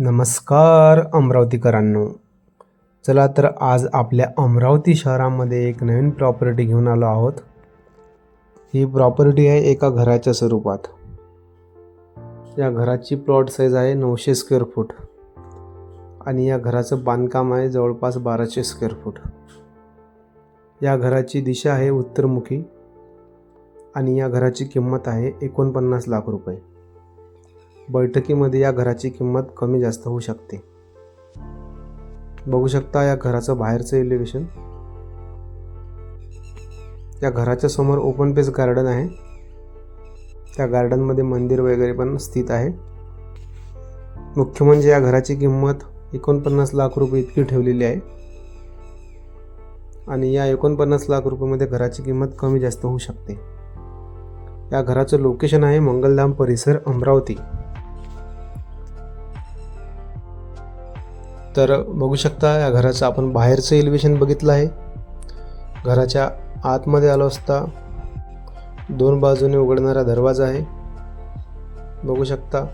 नमस्कार अमरावतीकरांनो. चला तर आज आपल्या अमरावती शहरामध्ये एक नवीन प्रॉपर्टी घेऊन आलो आहोत. ही प्रॉपर्टी आहे एका घराच्या स्वरूपात. या घराची प्लॉट साईज आहे नऊशे स्क्वेअर फूट आणि या घराचं बांधकाम आहे जवळपास बाराशे स्क्वेअर फूट या घराची दिशा आहे उत्तरमुखी. आणि या घराची किंमत आहे एकोणपन्नास लाख रुपये. बैठकीमध्ये या घराची किंमत कमी जास्त होऊ शकते. बघू शकता या घराचं बाहेरचं एलिव्हेशन या घराच्या समोर ओपन पेस गार्डन आहे. त्या गार्डनमध्ये मंदिर वगैरे पण स्थित आहे. मुख्य म्हणजे या घराची किंमत एकोणपन्नास लाख रुपये इतकी ठेवलेली आहे. आणि या एकोणपन्नास लाख रुपयेमध्ये घराची किंमत कमी जास्त होऊ शकते. या घराचं लोकेशन आहे मंगलधाम परिसर अमरावती. तर बघू शकता या घराचं आपण बाहेरचं एलिव्हेशन बघितलं आहे. घराच्या आतमध्ये आलो असता दोन बाजूने उघडणारा दरवाजा आहे. बघू शकता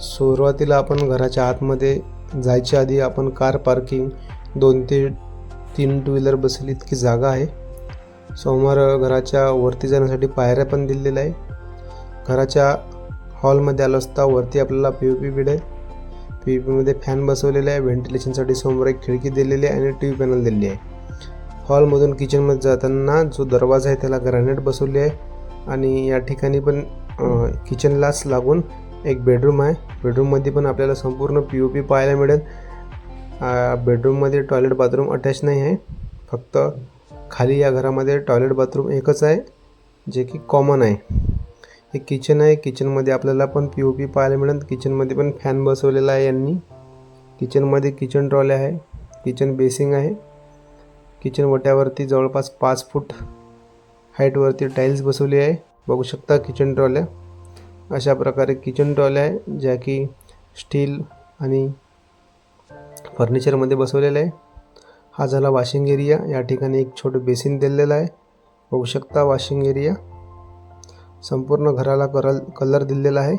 सुरुवातीला आपण घराच्या आतमध्ये जायच्या आधी आपण कार पार्किंग दोन ते तीन टू व्हीलर बसेल इतकी जागा आहे. समोर घराच्या वरती जाण्यासाठी पायऱ्या पण दिलेल्या आहे. घराच्या हॉलमध्ये आलो असता वरती आपल्याला पी ओ पी बेड आहे. पी पीमध्ये फॅन बसवलेला आहे व्हेंटिलेशनसाठी समोर एक खिडकी दिलेली आहे आणि टी व्ही पॅनल दिलेली आहे. हॉलमधून किचनमध्ये जाताना जो दरवाजा आहे त्याला ग्रॅनाइट बसवली आहे आणि या ठिकाणी पण किचनलाच लागून एक बेडरूम आहे. बेडरूममध्ये पण आपल्याला संपूर्ण पी ओ पी पाहायला मिळेल. बेडरूममध्ये टॉयलेट बाथरूम अटॅच नाही आहे. फक्त खाली या घरामध्ये टॉयलेट बाथरूम एकच आहे जे की कॉमन आहे. हे किचन आहे. किचनमध्ये आपल्याला पण पी ओ पी पाहायला मिळेल. किचनमध्ये पण फॅन बसवलेला आहे यांनी. किचनमध्ये किचन ट्रॉले आहे. किचन बेसिंग आहे. किचन वट्यावरती जवळपास पाच फूट हाईटवरती टाईल्स बसवली आहे. बघू शकता किचन ट्रॉल्या अशा प्रकारे किचन ट्रॉल्या आहे ज्या की स्टील आणि फर्निचरमध्ये बसवलेलं आहे. हा झाला वॉशिंग एरिया या ठिकाणी एक छोटं बेसिन दिलेलं आहे. बघू शकता वॉशिंग एरिया संपूर्ण घराला कलर कलर दिलेला आहे.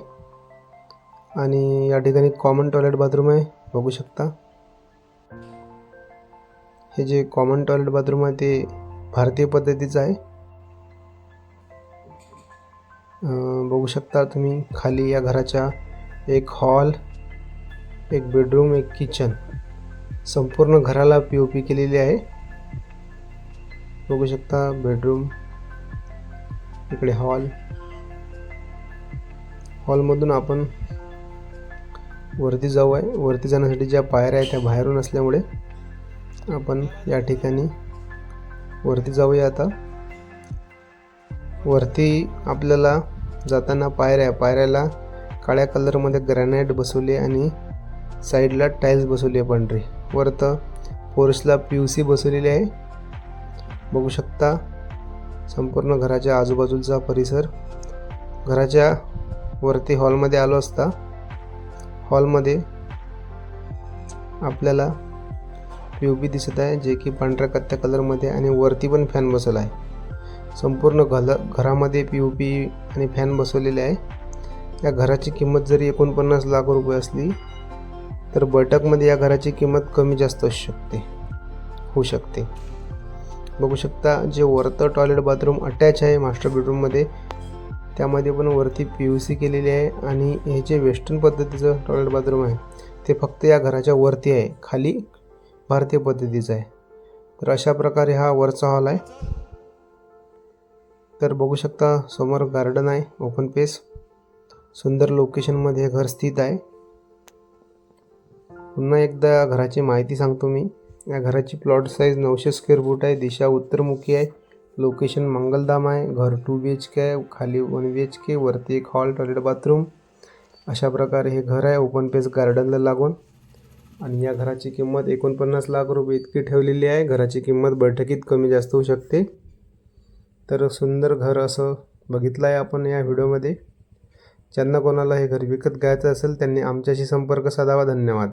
आणि या ठिकाणी कॉमन टॉयलेट बाथरूम आहे. बघू शकता. हे जे कॉमन टॉयलेट बाथरूम आहे ते भारतीय पद्धतीचं आहे. बघू शकता तुम्ही खाली या घराच्या एक हॉल एक बेडरूम एक किचन संपूर्ण घराला पी ओ पी केलेली आहे. बघू शकता बेडरूम इकडे हॉल हॉलमधून आपण वरती जाऊ आहे वरती जाण्यासाठी ज्या पायऱ्या आहेत त्या बाहेरून असल्यामुळे आपण या ठिकाणी वरती जाऊया आता. वरती आपल्याला जाताना पायऱ्या पायऱ्याला काळ्या कलरमध्ये ग्रॅनाईट बसवली आणि साईडला टाईल्स बसवली आहे पांढरी. वरत फोर्सला पी यू सी बसवलेली आहे. बघू शकता संपूर्ण घराच्या आजूबाजूचा परिसर. घराच्या वरती हॉलमध्ये आलो असता हॉलमध्ये आपल्याला पी ओ पी दिसत आहे जे की पांढऱ्या कत्त्या कलरमध्ये आणि वरती पण फॅन बसवला आहे. संपूर्ण घल घरामध्ये पी यू पी आणि फॅन बसवलेले आहे. या घराची किंमत जरी एकोणपन्नास लाख रुपये असली तर बैठकमध्ये या घराची किंमत कमी जास्त असू शकते होऊ शकते. बघू शकता जे वरतं टॉयलेट बाथरूम अटॅच आहे मास्टर बेडरूममध्ये त्यामध्ये पण वरती पी यू सी केलेली आहे आणि हे जे वेस्टर्न पद्धतीचं टॉयलेट बाथरूम आहे ते फक्त या घराच्या वरती आहे. खाली भारतीय पद्धतीचं आहे. तर अशा प्रकारे हा वरचा हॉल आहे. तर बघू शकता समोर गार्डन आहे ओपन पेस सुंदर लोकेशनमध्ये हे घर स्थित आहे. पुन्हा एकदा घराची माहिती सांगतो मी. या घराची प्लॉट साईज नऊशे स्क्वेअर फूट आहे. दिशा उत्तरमुखी आहे. लोकेशन मंगलधाम आहे. घर टू बी एच के आहे. खाली वन बी एच के वरती एक हॉल टॉयलेट बाथरूम अशा प्रकारे हे घर आहे. ओपन पेस गार्डनला लागून. आणि या घराची किंमत एकोणपन्नास लाख रुपये इतकी ठेवलेली आहे. घराची किंमत बैठकीत कमी जास्त होऊ शकते. तर सुंदर घर असं बघितलं आहे आपण या व्हिडिओमध्ये. ज्यांना कोणाला हे घर विकत घ्यायचं असेल त्यांनी आमच्याशी संपर्क साधावा. धन्यवाद.